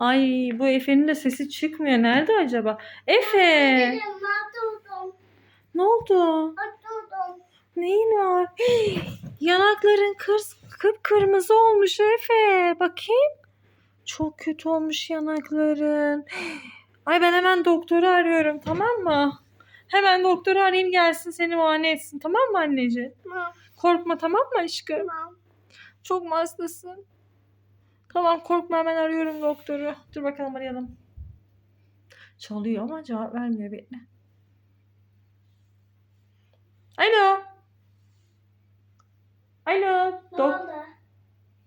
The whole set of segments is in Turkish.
Ay bu Efe'nin de sesi çıkmıyor. Nerede acaba? Efe! Ne oldu? Neyin var? Hii, Yanakların kırs, kıpkırmızı olmuş Efe. Bakayım. Çok kötü olmuş yanakların. Hii. Ay ben hemen doktoru arıyorum tamam mı? Hemen doktoru arayayım gelsin seni muayene etsin tamam mı anneciğim? Tamam. Korkma tamam mı aşkım? Tamam. Çok mu hastasın? Tamam korkma hemen arıyorum doktoru. Dur bakalım arayalım. Çalıyor ama cevap vermiyor bekle. Alo. Alo. Dok- oldu?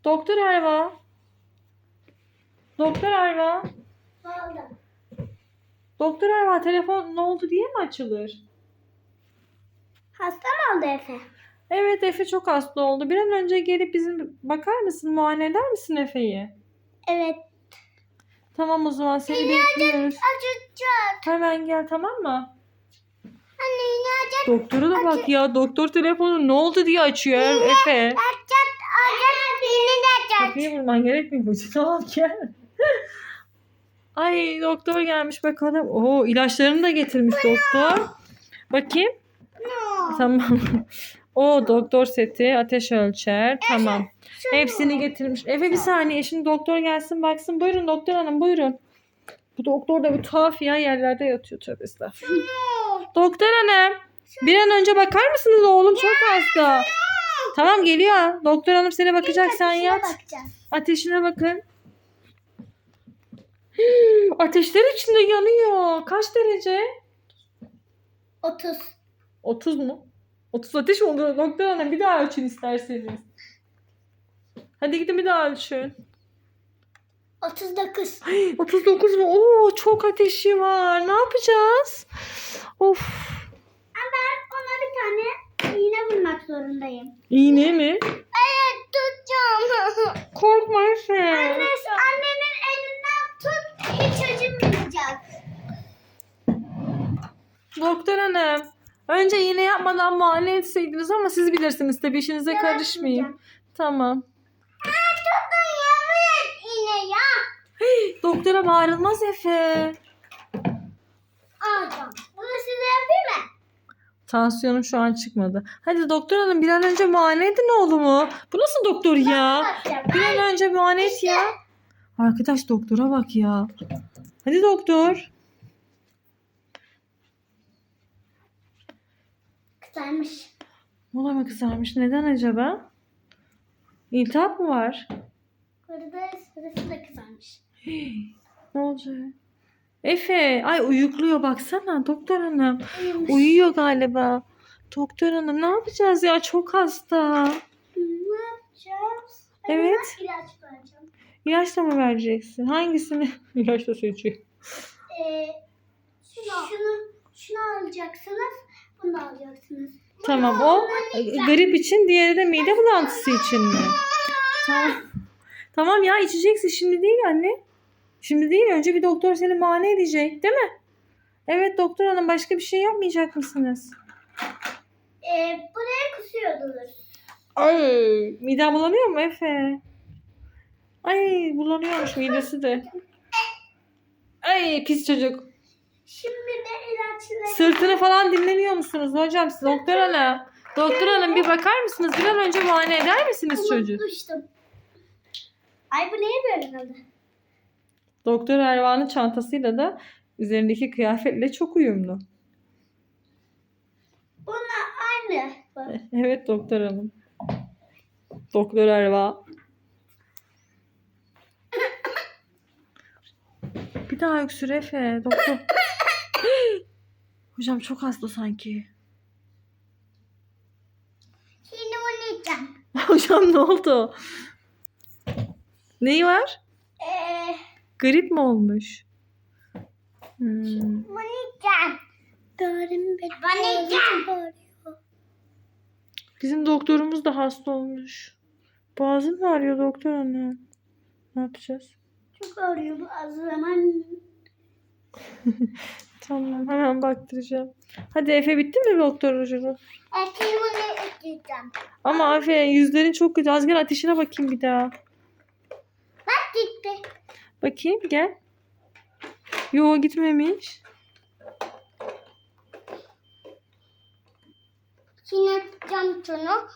Doktor Erva. Doktor Erva. Ne oldu? Doktor Erva telefon ne oldu diye mi açılır? Hasta mı oldu Efe? Evet Efe çok hasta oldu. Bir an önce gelip bizim bakar mısın muayene eder misin Efe'yi? Evet. Tamam o zaman seni bekliyoruz. Acıtacak. Hemen gel tamam mı? Anne yine acıt. Doktora da bak ya. Doktor telefonu ne oldu diye açıyor Efe. Acıt. Acıt. De acıt. Kapıyı vurman gerekmiyor mu? Tamam gel. Ay doktor gelmiş bakalım. Oo ilaçlarını da getirmiş doktor. Bakayım. No. Tamam. O doktor seti, ateş ölçer. Tamam. Hepsini getirmiş. Efe bir saniye şimdi doktor gelsin baksın. Buyurun doktor hanım buyurun. Bu doktor da bir tuhaf ya yerlerde yatıyor tövbe estağfurullah. Doktor hanım bir an önce bakar mısınız oğlum çok hasta. Tamam geliyor. Doktor hanım seni bakacak sen yat. Ateşine bakın. Hii, Ateşler içinde yanıyor. Kaç derece? 30. 30 mu? 30 ateş oldu? Doktor hanım bir daha ölçün isterseniz. Hadi gidin bir daha ölçün. 39. 39 mu? Oo çok ateşi var. Ne yapacağız? Of. Ama ben ona bir tane iğne vurmak zorundayım. İğne mi? Evet tutacağım. Korkma Efe. Anne, annenin elinden tut hiç acımayacak. Doktor hanım. Önce iğne yapmadan muayene etseydiniz ama siz bilirsiniz tabii işinize Yalan karışmayayım. Tamam. İğne ya. Doktora bağırılmaz Efe. Alacağım. Bunu size yapayım mı? Tansiyonum şu an çıkmadı. Hadi doktor hanım bir an önce muayene edin oğlumu. Bu nasıl doktor ya? Bakacağım. Bir an önce muayene et ya. Arkadaş doktora bak ya. Hadi doktor. Kızarmış. Mola mı kızarmış? Neden acaba? İltihap mı var? Burada sırası da kızarmış. Ne olacak? Efe, ay uyukluyor baksana doktor hanım. Uyumuş. Uyuyor galiba. Doktor hanım ne yapacağız ya? Çok hasta. Ne yapacağız? Ay, Evet. ben ilaç vereceğim. İlaç da mı vereceksin? Hangisini? İlaç da seçiyor. Ee, şunu, şunu, şunu alacaksınız. Bunu alacaksınız. Tamam o grip için diğeri de mide bulantısı için mi? Tamam. Tamam ya içeceksin şimdi değil anne. Şimdi değil önce bir doktor seni muayene edecek değil mi? Evet doktor hanım başka bir şey yapmayacak mısınız? Ee, buraya kusuyordunuz. Ay midem bulanıyor mu Efe? Ay bulanıyormuş midesi de. Ay pis çocuk. Şimdi de Sırtını falan dinlemiyor musunuz hocam siz doktor hanım? Doktor hanım bir bakar mısınız? Bir an önce muayene eder misiniz çocuğu? Unutmuştum. Ay bu niye böyle? Doktor Ervan'ın çantasıyla da üzerindeki kıyafetle çok uyumlu. Bununla aynı. bu. Evet doktor hanım. Doktor Erva. Bir daha öksür Efe. Doktor. Hocam çok hasta sanki. Şimdi bunu yiyeceğim. Hocam ne oldu? Neyi var? Ee, Grip mi olmuş? Hmm. bunu yiyeceğim. Bunu yiyeceğim. Bizim doktorumuz da hasta olmuş. Boğazın mı ağrıyor doktor hanım? Ne yapacağız? Çok ağrıyor bu az zaman. Tamam hemen baktıracağım. Hadi Efe bitti mi doktor rujumu? Şimdi bunu yiyeceğim. Ama Efe yüzlerin çok kötü. Az gel ateşine bakayım bir daha. Bak gitti. Bakayım gel. Yo gitmemiş. Şimdi yapacağım şunu.